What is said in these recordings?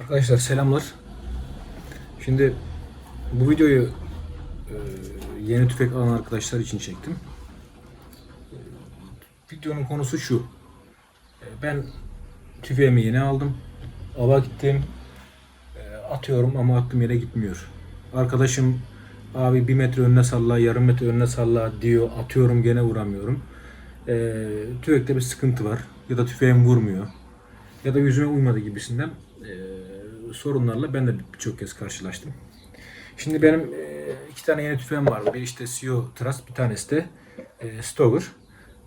Arkadaşlar selamlar. Şimdi bu videoyu e, yeni tüfek alan arkadaşlar için çektim. E, videonun konusu şu. E, ben tüfeğimi yeni aldım. Ava gittim. Atıyorum ama attığım yere gitmiyor. Arkadaşım abi bir metre önüne salla, yarım metre önüne salla diyor. Atıyorum gene vuramıyorum. Tüfekte bir sıkıntı var. Ya da tüfeğim vurmuyor ya da yüzüme uymadı gibisinden e, sorunlarla ben de birçok kez karşılaştım. Şimdi benim e, iki tane yeni tüfeğim vardı. Bir işte CEO Trust, bir tanesi de e, Stoker.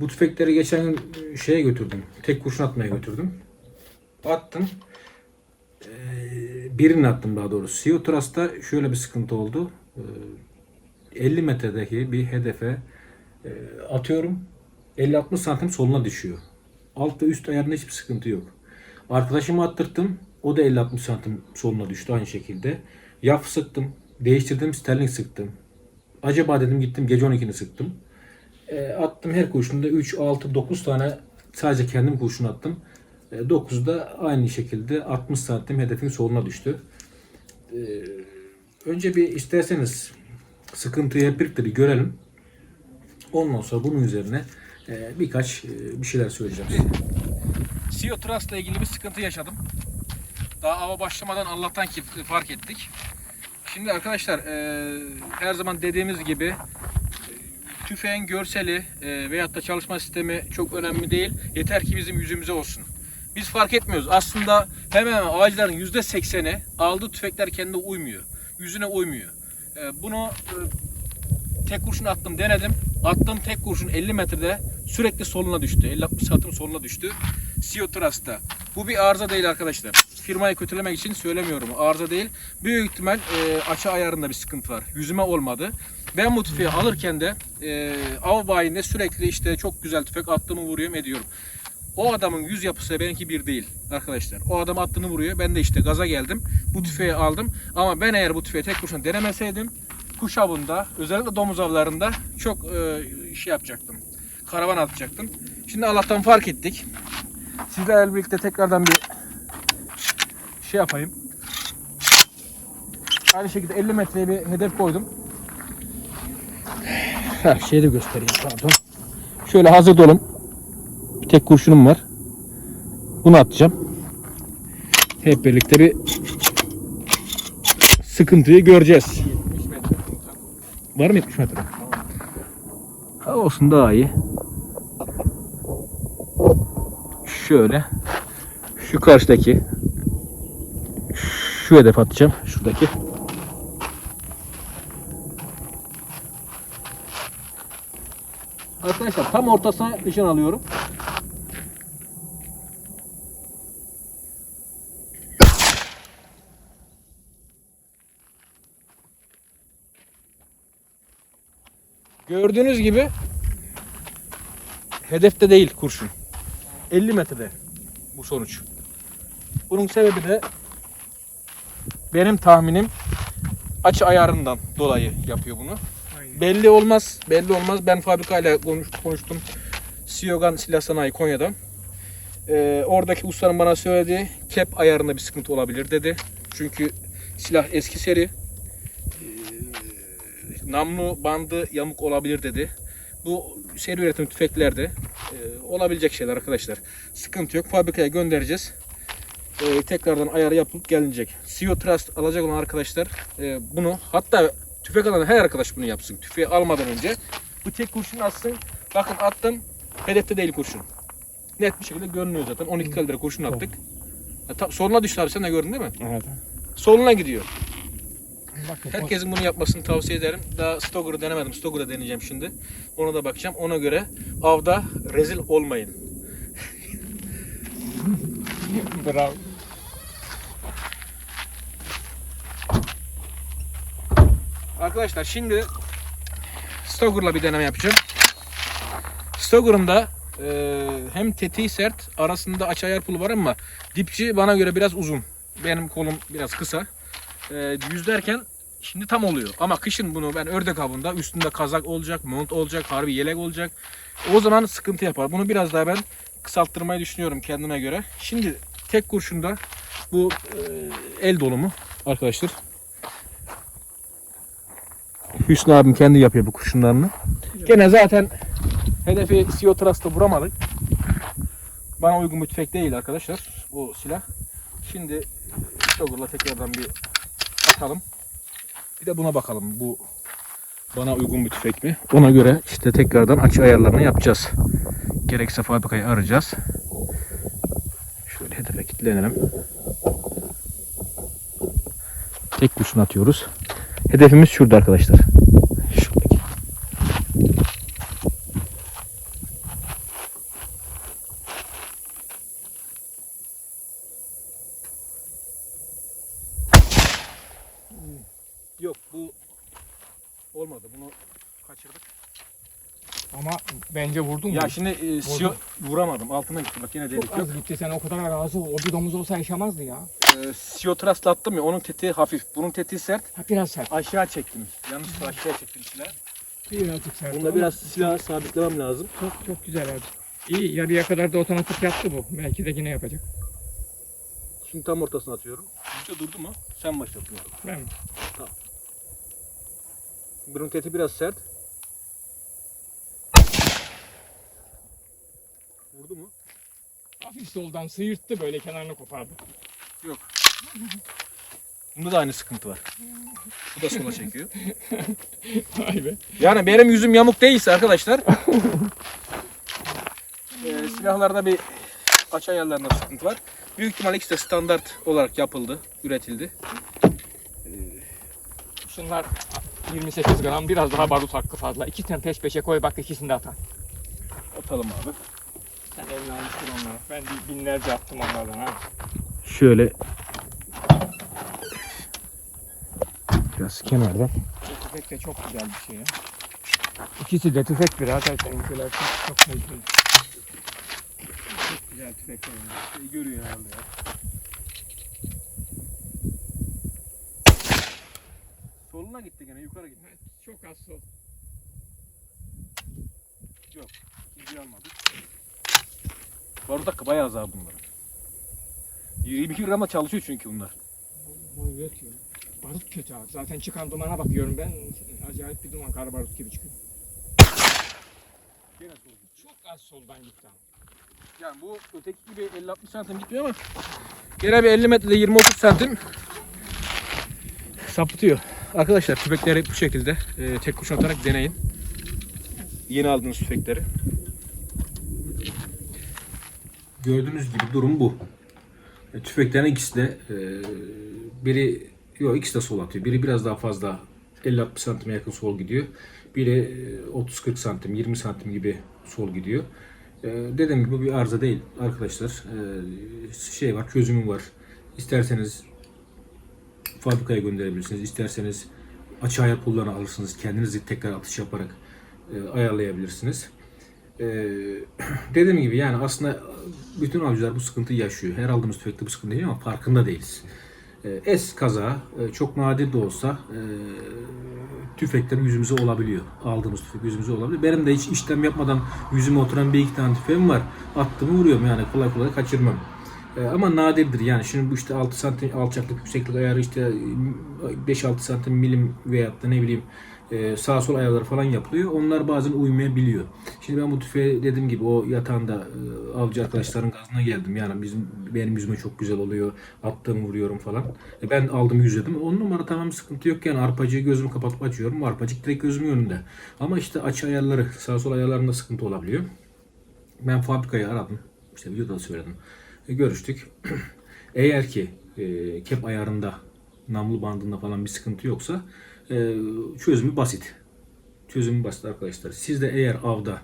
Bu tüfekleri geçen gün e, şeye götürdüm. Tek kurşun atmaya götürdüm. Attım. Birini attım daha doğrusu. CEO Trust'ta şöyle bir sıkıntı oldu. E, 50 metredeki bir hedefe atıyorum. 50-60 santim soluna düşüyor. Alt ve üst ayarında hiçbir sıkıntı yok. Arkadaşımı attırttım. O da 50-60 santim soluna düştü aynı şekilde. Yaf sıktım. Değiştirdim. Sterling sıktım. Acaba dedim gittim gece 12'ni sıktım. E, attım her kurşunda 3, 6, 9 tane sadece kendim kurşun attım. E, 9 da aynı şekilde 60 santim hedefin soluna düştü. E, önce bir isterseniz sıkıntıyı hep birlikte bir görelim. Ondan sonra bunun üzerine e, birkaç e, bir şeyler söyleyeceğim. CEO Trust'la ilgili bir sıkıntı yaşadım. Daha ava başlamadan Allah'tan ki fark ettik. Şimdi arkadaşlar e, her zaman dediğimiz gibi e, tüfeğin görseli e, veyahut da çalışma sistemi çok önemli değil. Yeter ki bizim yüzümüze olsun. Biz fark etmiyoruz. Aslında hemen hemen ağaçların %80'i aldığı tüfekler kendine uymuyor. Yüzüne uymuyor. E, bunu e, tek kurşun attım denedim. Attığım tek kurşun 50 metrede sürekli soluna düştü. 50-60 santim soluna düştü. CEO Trust'ta. Bu bir arıza değil arkadaşlar. Firmayı kötülemek için söylemiyorum. Arıza değil. Büyük ihtimal e, açı ayarında bir sıkıntı var. Yüzüme olmadı. Ben bu tüfeği alırken de e, av bayinde sürekli işte çok güzel tüfek attığımı vuruyorum ediyorum. O adamın yüz yapısı benimki bir değil arkadaşlar. O adam attığını vuruyor. Ben de işte gaza geldim. Bu tüfeği aldım. Ama ben eğer bu tüfeği tek kurşun denemeseydim kuş avında özellikle domuz avlarında çok e, şey yapacaktım. Karavan atacaktım. Şimdi Allah'tan fark ettik. Sizlerle birlikte tekrardan bir şey yapayım. Aynı şekilde 50 metreye bir hedef koydum. Her şeyi de göstereyim pardon. Şöyle hazır dolum. Bir tek kurşunum var. Bunu atacağım. Hep birlikte bir sıkıntıyı göreceğiz. Var mı 70 metre? Ha, olsun daha iyi. Şöyle. Şu karşıdaki. Şu hedef atacağım. Şuradaki. Arkadaşlar tam ortasına nişan alıyorum. Gördüğünüz gibi hedefte değil kurşun. 50 metrede bu sonuç. Bunun sebebi de benim tahminim açı ayarından dolayı yapıyor bunu. Belli olmaz, belli olmaz. Ben fabrikayla konuş, konuştum. Siyogan Silah Sanayi Konya'dan. Ee, oradaki ustanın bana söylediği kep ayarında bir sıkıntı olabilir dedi. Çünkü silah eski seri. Ee, namlu bandı yamuk olabilir dedi. Bu seri üretim tüfeklerde e, olabilecek şeyler arkadaşlar. Sıkıntı yok. Fabrikaya göndereceğiz. E, tekrardan ayarı yapılıp gelinecek. CO Trust alacak olan arkadaşlar e, bunu hatta tüfek alan her arkadaş bunu yapsın. Tüfeği almadan önce bu tek kurşun atsın. Bakın attım. Hedefte değil kurşun. Net bir şekilde görünüyor zaten. 12 kalibre kurşun attık. Ya, soluna düştü abi sen de gördün değil mi? Evet. Soluna gidiyor. Bakın, Herkesin bunu yapmasını tavsiye ederim. Daha Stoker'ı denemedim. Stoker'ı deneyeceğim şimdi. Ona da bakacağım. Ona göre avda rezil olmayın. Bravo. Arkadaşlar şimdi Stoker'la bir deneme yapacağım. Stoker'ın e, hem tetiği sert arasında aç ayar pulu var ama dipçi bana göre biraz uzun. Benim kolum biraz kısa. E, yüzlerken şimdi tam oluyor. Ama kışın bunu ben ördek avında üstünde kazak olacak, mont olacak, harbi yelek olacak. O zaman sıkıntı yapar. Bunu biraz daha ben kısalttırmayı düşünüyorum kendime göre. Şimdi tek kurşunda bu e, el dolumu arkadaşlar. Hüsnü abim kendi yapıyor bu kurşunlarını. Gene zaten hedefi CO Trust'ta vuramadık. Bana uygun bir tüfek değil arkadaşlar o silah. Şimdi Shoggle'la tekrardan bir atalım. Bir de buna bakalım bu bana uygun bir tüfek mi? Ona göre işte tekrardan açı ayarlarını yapacağız. Gerekse fabrikayı arayacağız. Şöyle hedefe kilitlenelim. Tek kurşun atıyoruz. Hedefimiz şurada arkadaşlar. Şuradaki. Yok bu olmadı. Bunu kaçırdık. Ama bence vurdun Ya mu? şimdi e, siyo- vuramadım. Altına gitti. Bak yine delik Çok yok. az gitti sen o kadar razı ol. O bir domuz olsa yaşamazdı ya. E, siyotrasla attım ya onun tetiği hafif. Bunun tetiği sert. Ha biraz sert. Aşağı çektim. Yanlışlıkla aşağı çektim silahı. Birazcık sert. Bunda ama biraz silahı sabitlemem lazım. Çok çok güzel abi. İyi yarıya kadar da otomatik yaptı bu. Belki de yine yapacak. Şimdi tam ortasına atıyorum. İşte durdu mu? Sen başlatın. Ben mi? Bunun tetiği biraz sert. Vurdu mu? Hafif soldan sıyırttı böyle kenarını kopardı. Bunda da aynı sıkıntı var. Bu da sola çekiyor. Vay be. Yani benim yüzüm yamuk değilse arkadaşlar e, silahlarda bir aç ayarlarında sıkıntı var. Büyük ihtimal ikisi de standart olarak yapıldı, üretildi. Şunlar 28 gram biraz daha barut hakkı fazla. İkisini peş peşe koy bak ikisini de atar. Atalım abi. Sen eline almıştın onları. Ben bir binlerce attım onlardan ha. Şöyle biraz kenardan. Bu tüfek de çok güzel bir şey ya. İkisi de tüfek birader seninkiler çok çok kaliteli. Çok güzel tüfekler. Şey görüyor herhalde ya. Soluna gitti gene yukarı gitti. Evet, Çok az sol. İkinciyi almadık. Barut dakika bayağı az abi bunların. 22 gramla çalışıyor çünkü bunlar. Bu üretiyor. Barut kötü abi. Zaten çıkan dumana bakıyorum ben. Acayip bir duman kara barut gibi çıkıyor. Gene sol. Çok az soldan gitti abi. Yani bu öteki gibi 50-60 santim gitmiyor ama gene bir 50 metrede 20-30 santim sapıtıyor. Arkadaşlar tüfekleri bu şekilde e, tek kurşun atarak deneyin. Yeni aldığınız tüfekleri. Gördüğünüz gibi durum bu. E, tüfeklerin ikisi de e, biri yok ikisi de sol atıyor. Biri biraz daha fazla 50-60 santime yakın sol gidiyor. Biri e, 30-40 santim, 20 santim gibi sol gidiyor. Ee, dediğim gibi bu bir arıza değil arkadaşlar. Ee, şey var, çözümü var. İsterseniz fabrikaya gönderebilirsiniz. İsterseniz açı ayar alırsınız. Kendiniz tekrar atış yaparak e, ayarlayabilirsiniz. Ee, dediğim gibi yani aslında bütün avcılar bu sıkıntıyı yaşıyor. Her aldığımız tüfekte bu sıkıntı değil ama farkında değiliz. Ee, es kaza e, çok nadir de olsa e, tüfekler yüzümüze olabiliyor. Aldığımız tüfek yüzümüze olabiliyor. Benim de hiç işlem yapmadan yüzüme oturan bir iki tane tüfeğim var. Attığımı vuruyorum yani kolay kolay kaçırmam. Ee, ama nadirdir yani. Şimdi bu işte 6 santim alçaklık yükseklik ayarı işte 5-6 santim milim veyahut da ne bileyim e, sağ sol ayarları falan yapılıyor. Onlar bazen uymayabiliyor. Şimdi ben bu tüfeği dediğim gibi o yatağında e, avcı arkadaşların gazına geldim. Yani bizim benim yüzüme çok güzel oluyor. Attığımı vuruyorum falan. E, ben aldım yüzledim. On numara tamam sıkıntı yok yani arpacığı gözümü kapatıp açıyorum. Arpacık direkt gözümün önünde. Ama işte açı ayarları, sağ sol ayarlarında sıkıntı olabiliyor. Ben fabrikayı aradım. İşte videoda da söyledim. E, görüştük. Eğer ki e, kep ayarında, namlu bandında falan bir sıkıntı yoksa e, çözümü basit. Çözümü basit arkadaşlar. Siz de eğer avda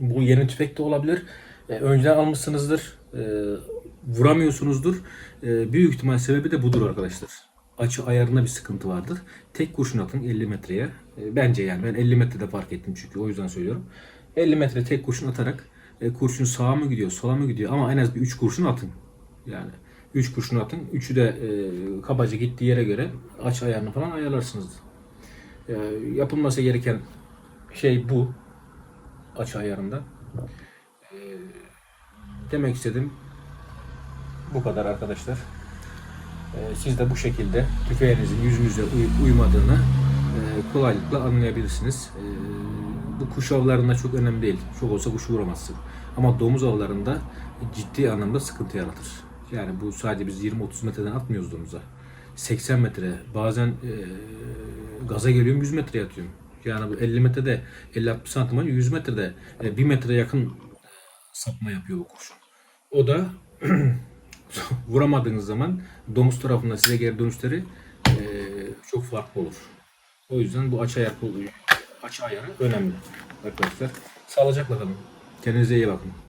bu yeni tüfek de olabilir. E, önceden almışsınızdır. E, vuramıyorsunuzdur. E, büyük ihtimal sebebi de budur arkadaşlar. Açı ayarında bir sıkıntı vardır. Tek kurşun atın 50 metreye. E, bence yani ben 50 metrede fark ettim çünkü o yüzden söylüyorum. 50 metre tek kurşun atarak e, kurşun sağa mı gidiyor, sola mı gidiyor ama en az bir 3 kurşun atın. Yani 3 kurşun atın. Üçü de e, kabaca gittiği yere göre aç ayarını falan ayarlarsınız. E, yapılması gereken şey bu. Aç ayarında. E, demek istedim. Bu kadar arkadaşlar. Ee, siz de bu şekilde tüfeğinizin yüzünüze uyup uymadığını e, kolaylıkla anlayabilirsiniz. Ee, bu kuş avlarında çok önemli değil. Çok olsa kuş vuramazsın. Ama domuz avlarında ciddi anlamda sıkıntı yaratır. Yani bu sadece biz 20-30 metreden atmıyoruz domuza. 80 metre bazen e, gaza geliyorum 100 metreye atıyorum. Yani bu 50 metrede 50-60 santim var 100 metrede 1 metre yakın sapma yapıyor bu kuş. O da vuramadığınız zaman domuz tarafından size geri dönüşleri e, çok farklı olur. O yüzden bu açı ayar açı ayarı önemli arkadaşlar. Sağlıcakla kalın. Kendinize iyi bakın.